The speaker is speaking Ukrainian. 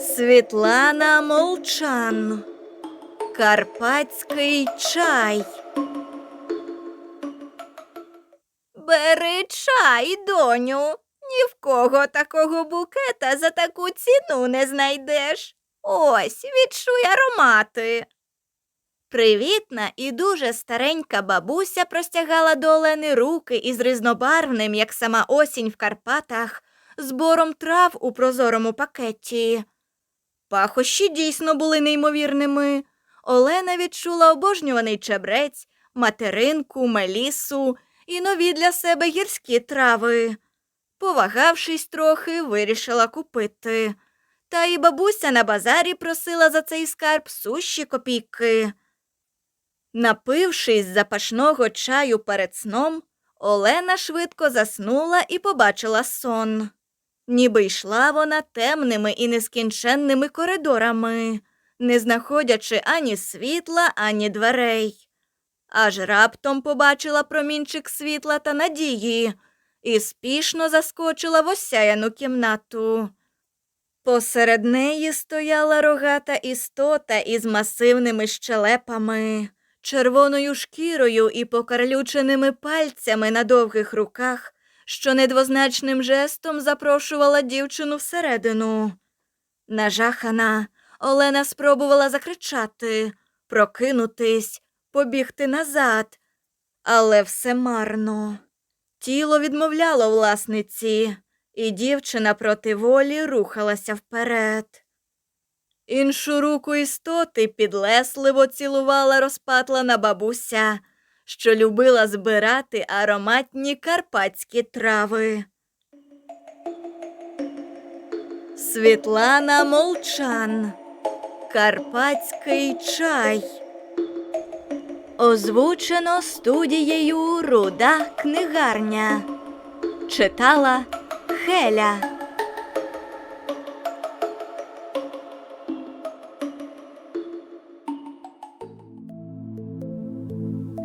Світлана Молчан. Карпатський чай. Бери чай, доню. Ні в кого такого букета за таку ціну не знайдеш. Ось, відчуй аромати. Привітна і дуже старенька бабуся простягала до Олени руки із різнобарвним, як сама осінь в Карпатах, збором трав у прозорому пакеті. Пахощі дійсно були неймовірними. Олена відчула обожнюваний чебрець, материнку, мелісу і нові для себе гірські трави. Повагавшись трохи, вирішила купити. Та і бабуся на базарі просила за цей скарб сущі копійки. Напившись запашного чаю перед сном, Олена швидко заснула і побачила сон. Ніби йшла вона темними і нескінченними коридорами, не знаходячи ані світла, ані дверей. Аж раптом побачила промінчик світла та надії і спішно заскочила в осяяну кімнату. Посеред неї стояла рогата істота із масивними щелепами, червоною шкірою і покарлюченими пальцями на довгих руках, що недвозначним жестом запрошувала дівчину всередину. Нажахана, Олена спробувала закричати, прокинутись, побігти назад, але все марно. Тіло відмовляло власниці, і дівчина проти волі рухалася вперед. Іншу руку істоти підлесливо цілувала розпатлана бабуся, що любила збирати ароматні карпатські трави. Світлана Молчан. Карпатський чай. Озвучено студією Руда книгарня. Читала Хеля.